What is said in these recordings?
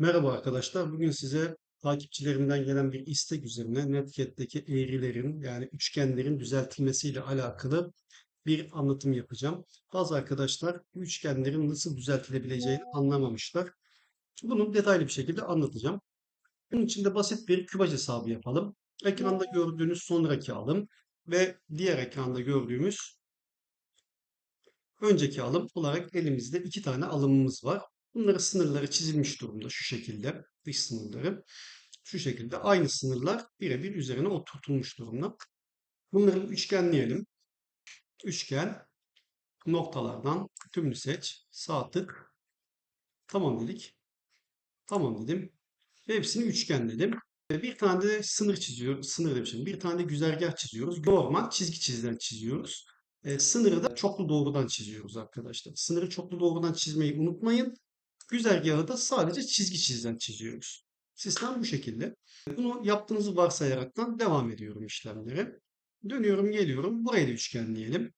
Merhaba arkadaşlar. Bugün size takipçilerimden gelen bir istek üzerine Netcat'teki eğrilerin yani üçgenlerin düzeltilmesiyle alakalı bir anlatım yapacağım. Bazı arkadaşlar bu üçgenlerin nasıl düzeltilebileceğini anlamamışlar. Bunu detaylı bir şekilde anlatacağım. Bunun için de basit bir kübaj hesabı yapalım. Ekranda gördüğünüz sonraki alım ve diğer ekranda gördüğümüz önceki alım olarak elimizde iki tane alımımız var. Bunların sınırları çizilmiş durumda şu şekilde. Dış sınırları. Şu şekilde aynı sınırlar birebir üzerine oturtulmuş durumda. Bunları üçgenleyelim. Üçgen noktalardan tümünü seç. Sağ tık. Tamam dedik. Tamam dedim. Hepsini üçgenledim. Bir tane de sınır çiziyoruz. Sınır demişim. Bir tane de güzergah çiziyoruz. Normal çizgi çizilen çiziyoruz. E, sınırı da çoklu doğrudan çiziyoruz arkadaşlar. Sınırı çoklu doğrudan çizmeyi unutmayın. Güzergahı da sadece çizgi çizilen çiziyoruz. Sistem bu şekilde. Bunu yaptığınızı varsayaraktan devam ediyorum işlemlere. Dönüyorum geliyorum. Burayı da üçgenleyelim.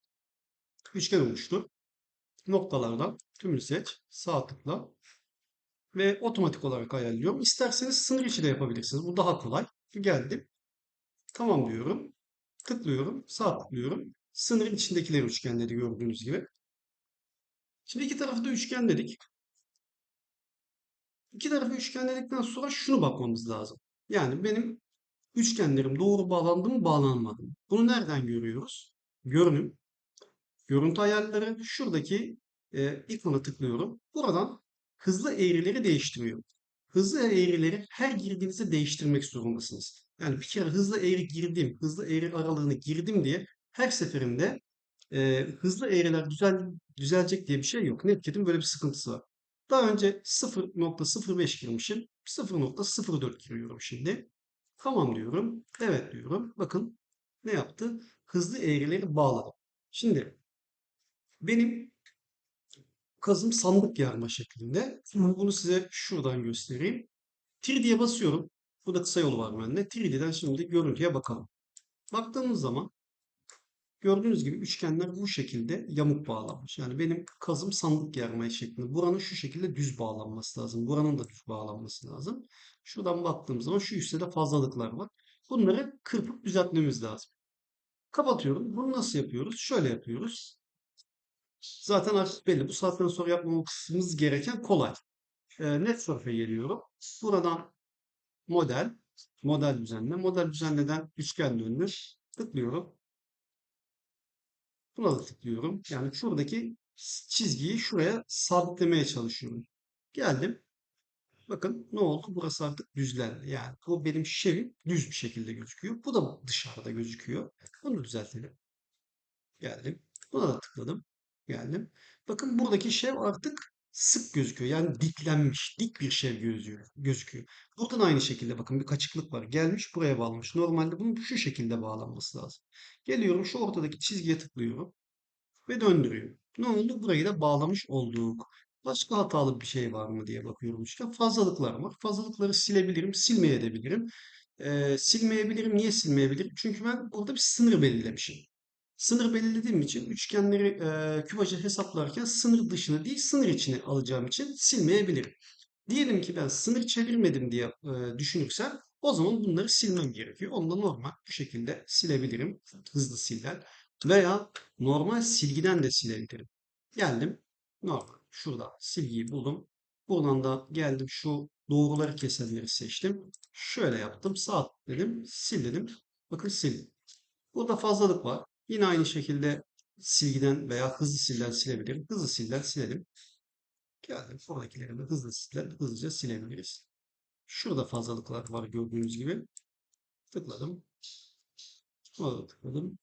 Üçgen oluştu. Noktalardan tümünü seç. Sağ tıkla. Ve otomatik olarak ayarlıyorum. İsterseniz sınır içi de yapabilirsiniz. Bu daha kolay. Geldim. Tamam diyorum. Tıklıyorum. Sağ tıklıyorum. Sınırın içindekileri üçgenledi gördüğünüz gibi. Şimdi iki tarafı da üçgenledik. İki tarafı üçgenledikten sonra şunu bakmamız lazım. Yani benim üçgenlerim doğru bağlandı mı bağlanmadı mı? Bunu nereden görüyoruz? Görünüm. Görüntü ayarları. Şuradaki e, ikona tıklıyorum. Buradan hızlı eğrileri değiştiriyor. Hızlı eğrileri her girdiğinizde değiştirmek zorundasınız. Yani bir kere hızlı eğri girdim, hızlı eğri aralığını girdim diye her seferinde e, hızlı eğriler düzel, düzelecek diye bir şey yok. Netcat'in böyle bir sıkıntısı var. Daha önce 0.05 girmişim. 0.04 giriyorum şimdi. Tamam diyorum. Evet diyorum. Bakın ne yaptı? Hızlı eğrileri bağladım. Şimdi benim kazım sandık yarma şeklinde. Bunu size şuradan göstereyim. 3D'ye basıyorum. Burada kısa yolu var bende. 3D'den şimdi görüntüye bakalım. Baktığımız zaman Gördüğünüz gibi üçgenler bu şekilde yamuk bağlanmış. Yani benim kazım sandık yarmaya şeklinde. Buranın şu şekilde düz bağlanması lazım. Buranın da düz bağlanması lazım. Şuradan baktığımız zaman şu üstte de fazlalıklar var. Bunları kırpıp düzeltmemiz lazım. Kapatıyorum. Bunu nasıl yapıyoruz? Şöyle yapıyoruz. Zaten artık belli. Bu saatten sonra yapmamız gereken kolay. E, net surf'e geliyorum. Buradan model, model düzenle. Model düzenleden üçgen döndür. Tıklıyorum. Buna da tıklıyorum. Yani şuradaki çizgiyi şuraya sabitlemeye çalışıyorum. Geldim. Bakın ne oldu? Burası artık düzlendi. Yani bu benim şevim düz bir şekilde gözüküyor. Bu da dışarıda gözüküyor. Bunu düzeltelim. Geldim. Buna da tıkladım. Geldim. Bakın buradaki şev artık sık gözüküyor. Yani diklenmiş, dik bir şev gözüküyor. gözüküyor. Buradan aynı şekilde bakın bir kaçıklık var. Gelmiş buraya bağlamış. Normalde bunun şu şekilde bağlanması lazım. Geliyorum şu ortadaki çizgiye tıklıyorum ve döndürüyorum. Ne oldu? Burayı da bağlamış olduk. Başka hatalı bir şey var mı diye bakıyorum işte. Fazlalıklar var. Fazlalıkları silebilirim, silmeyebilirim. Ee, silmeyebilirim. Niye silmeyebilirim? Çünkü ben burada bir sınır belirlemişim. Sınır belirlediğim için üçgenleri e, kübajı hesaplarken sınır dışını değil sınır içine alacağım için silmeyebilirim. Diyelim ki ben sınır çevirmedim diye e, düşünürsem o zaman bunları silmem gerekiyor. Onu da normal bu şekilde silebilirim. Hızlı siller. Veya normal silgiden de silebilirim. Geldim. Normal. Şurada silgiyi buldum. Buradan da geldim şu doğruları kesenleri seçtim. Şöyle yaptım. Sağ dedim. Sil dedim. Bakın sildim. Burada fazlalık var. Yine aynı şekilde silgiden veya hızlı silden silebilirim. Hızlı silden silelim. Geldim. Sonrakileri de hızlı silden hızlıca silebiliriz. Şurada fazlalıklar var gördüğünüz gibi. Tıkladım. Orada tıkladım.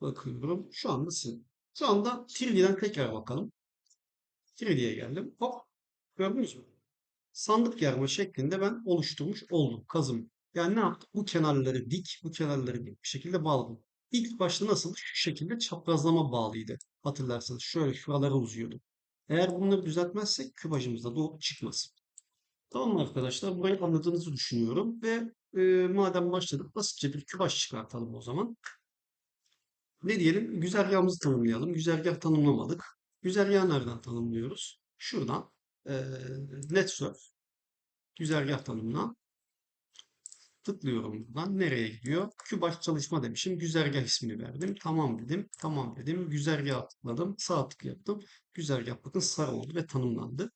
Bakıyorum. Şu anda sil. Şu anda 3D'den tekrar bakalım. 3D'ye geldim. Hop. Gördünüz mü? Sandık yarma şeklinde ben oluşturmuş oldum. Kazım. Yani ne yaptık? Bu kenarları dik, bu kenarları dik bir şekilde bağladım. İlk başta nasıl? Şu şekilde çaprazlama bağlıydı. Hatırlarsanız şöyle şuralara uzuyordu. Eğer bunları düzeltmezsek kübajımızda doğru çıkmaz. Tamam arkadaşlar? Burayı anladığınızı düşünüyorum ve e, madem başladık basitçe bir kübaj çıkartalım o zaman. Ne diyelim? Güzergahımızı tanımlayalım. Güzergah tanımlamadık. Güzergahı nereden tanımlıyoruz? Şuradan e, NetSurf güzergah tanımına tıklıyorum buradan. Nereye gidiyor? Kübaş çalışma demişim. Güzergah ismini verdim. Tamam dedim. Tamam dedim. Güzergaha tıkladım. Sağ tık yaptım. Güzergah bakın sarı oldu ve tanımlandı.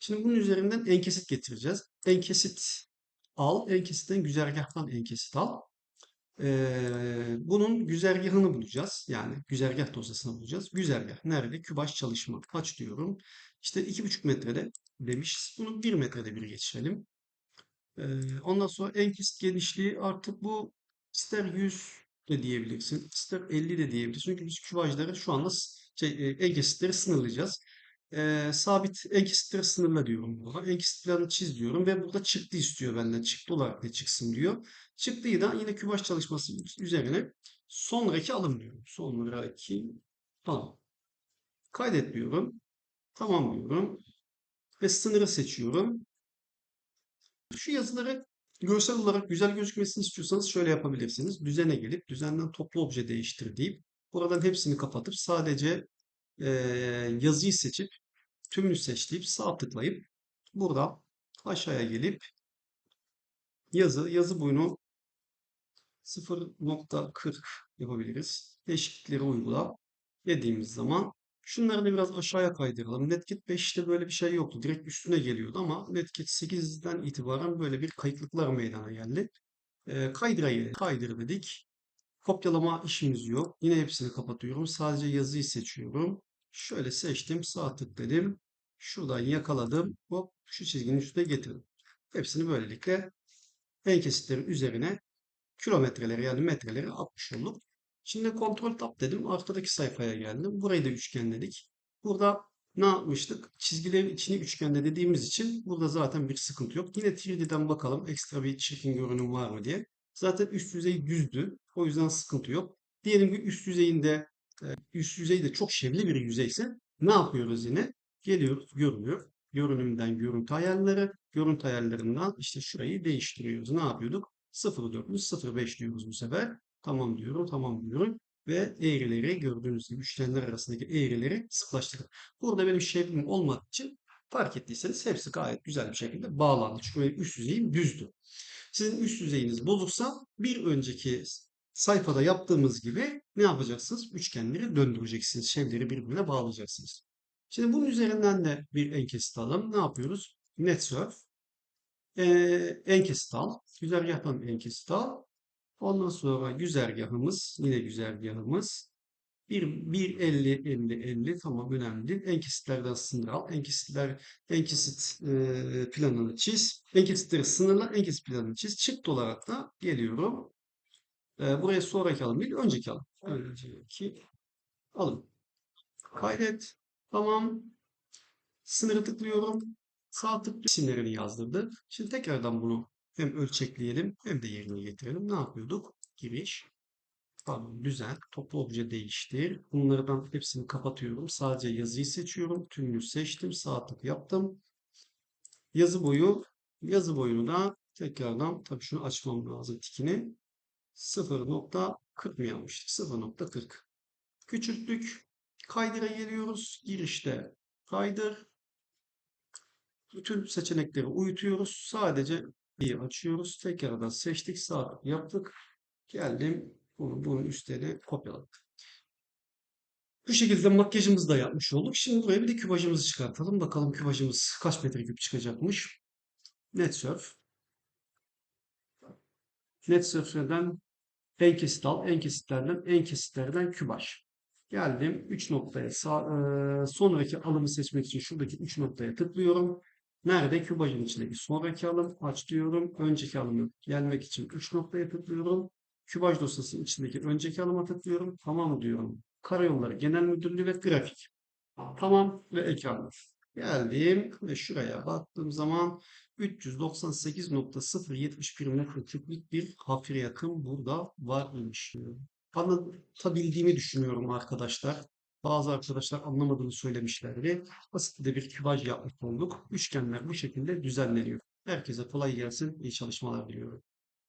Şimdi bunun üzerinden enkesit getireceğiz. Enkesit al. Enkesitten güzergahtan enkesit al. Ee, bunun güzergahını bulacağız. Yani güzergah dosyasını bulacağız. Güzergah nerede? Kübaş çalışma. Kaç diyorum? İşte 2,5 metrede demiş. Bunu 1 metrede bir geçirelim. Ondan sonra enkesit genişliği artık bu ister 100 de diyebilirsin, ister 50 de diyebilirsin. Çünkü biz kübajları şu anda şey, e, enkesitleri sınırlayacağız. Ee, sabit enkesitleri sınırla diyorum burada. Enkesit planı çiz diyorum ve burada çıktı istiyor benden. Çıktı olarak ne çıksın diyor. Çıktıyı da yine kübaj çalışması üzerine sonraki alım diyorum. Sonraki alım. Kaydet diyorum. Tamam diyorum. Ve sınırı seçiyorum. Şu yazıları görsel olarak güzel gözükmesini istiyorsanız şöyle yapabilirsiniz. Düzene gelip düzenden toplu obje değiştir deyip buradan hepsini kapatıp sadece eee, yazıyı seçip tümünü seç deyip sağ tıklayıp burada aşağıya gelip yazı yazı boyunu 0.40 yapabiliriz. Değişiklikleri uygula dediğimiz zaman şunları da biraz aşağıya kaydıralım. Netkit 5'te böyle bir şey yoktu. Direkt üstüne geliyordu ama Netkit 8'den itibaren böyle bir kayıklıklar meydana geldi. Ee, kaydıra gelin. Kaydır dedik. Kopyalama işimiz yok. Yine hepsini kapatıyorum. Sadece yazıyı seçiyorum. Şöyle seçtim. Sağ tıkladım. Şuradan yakaladım. Hop şu çizginin üstüne getirdim. Hepsini böylelikle en kesitlerin üzerine kilometreleri yani metreleri atmış olduk. Şimdi kontrol tab dedim. Arkadaki sayfaya geldim. Burayı da üçgenledik. Burada ne yapmıştık? Çizgilerin içini üçgenle dediğimiz için burada zaten bir sıkıntı yok. Yine 3D'den bakalım ekstra bir çirkin görünüm var mı diye. Zaten üst yüzey düzdü. O yüzden sıkıntı yok. Diyelim ki üst yüzeyinde e, üst yüzey de çok şevli bir yüzeyse ne yapıyoruz yine? Geliyoruz, görünüyor. Görünümden görüntü ayarları, görüntü ayarlarından işte şurayı değiştiriyoruz. Ne yapıyorduk? 0.4'ümüz 0.5 diyoruz bu sefer. Tamam diyorum, tamam diyorum. Ve eğrileri gördüğünüz gibi üçgenler arasındaki eğrileri sıklaştırdık. Burada benim şeklim olmadığı için fark ettiyseniz hepsi gayet güzel bir şekilde bağlandı. Çünkü benim üst yüzeyim düzdü. Sizin üst yüzeyiniz bozuksa bir önceki sayfada yaptığımız gibi ne yapacaksınız? Üçgenleri döndüreceksiniz. Şevleri birbirine bağlayacaksınız. Şimdi bunun üzerinden de bir enkesit alalım. Ne yapıyoruz? NetSurf. Ee, enkesit al. Güzergahtan enkesit al. Ondan sonra güzergahımız, yine güzergahımız. 1, 1, 50, 50, 50 tamam önemli değil. Enkesitlerden sınır al. Enkesitler, enkesit e, planını çiz. Enkesitleri sınırla, enkesit planını çiz. Çıktı olarak da geliyorum. E, buraya sonraki alım değil, önceki alım. Önceki alım. Kaydet. Tamam. Sınırı tıklıyorum. Sağ tık isimlerini yazdırdı. Şimdi tekrardan bunu hem ölçekleyelim hem de yerine getirelim. Ne yapıyorduk? Giriş. Pardon, düzen. Toplu obje değiştir. Bunlardan hepsini kapatıyorum. Sadece yazıyı seçiyorum. Tümünü seçtim. Sağ tık yaptım. Yazı boyu. Yazı boyunu da tekrardan tabii şunu açmam lazım tikini. 0.40 mı yapmıştık? 0.40. Küçülttük. Kaydıra geliyoruz. Girişte kaydır. Bütün seçenekleri uyutuyoruz. Sadece bir açıyoruz. Tekrardan seçtik. Sağ yaptık. Geldim. Bunu bunun üstlerine kopyaladım. Bu şekilde makyajımızı da yapmış olduk. Şimdi buraya bir de kübajımızı çıkartalım. Bakalım kübajımız kaç metreküp çıkacakmış. NetSurf. NetSurf'den en kesit al. En kesitlerden en kesitlerden kübaj. Geldim 3 noktaya sonraki alımı seçmek için şuradaki 3 noktaya tıklıyorum. Nerede? Kübajın içindeki sonraki alım aç diyorum. Önceki alımı gelmek için 3 noktaya tıklıyorum. Kübaj dosyasının içindeki önceki alıma tıklıyorum. Tamam diyorum. Karayolları Genel Müdürlüğü ve Grafik. Tamam ve ekran. Geldim ve şuraya baktığım zaman 398.071 metreküplük bir hafriyatım burada varmış. Anlatabildiğimi düşünüyorum arkadaşlar. Bazı arkadaşlar anlamadığını söylemişlerdi. Basit de bir kübaj yapmış olduk. Üçgenler bu şekilde düzenleniyor. Herkese kolay gelsin. İyi çalışmalar diliyorum.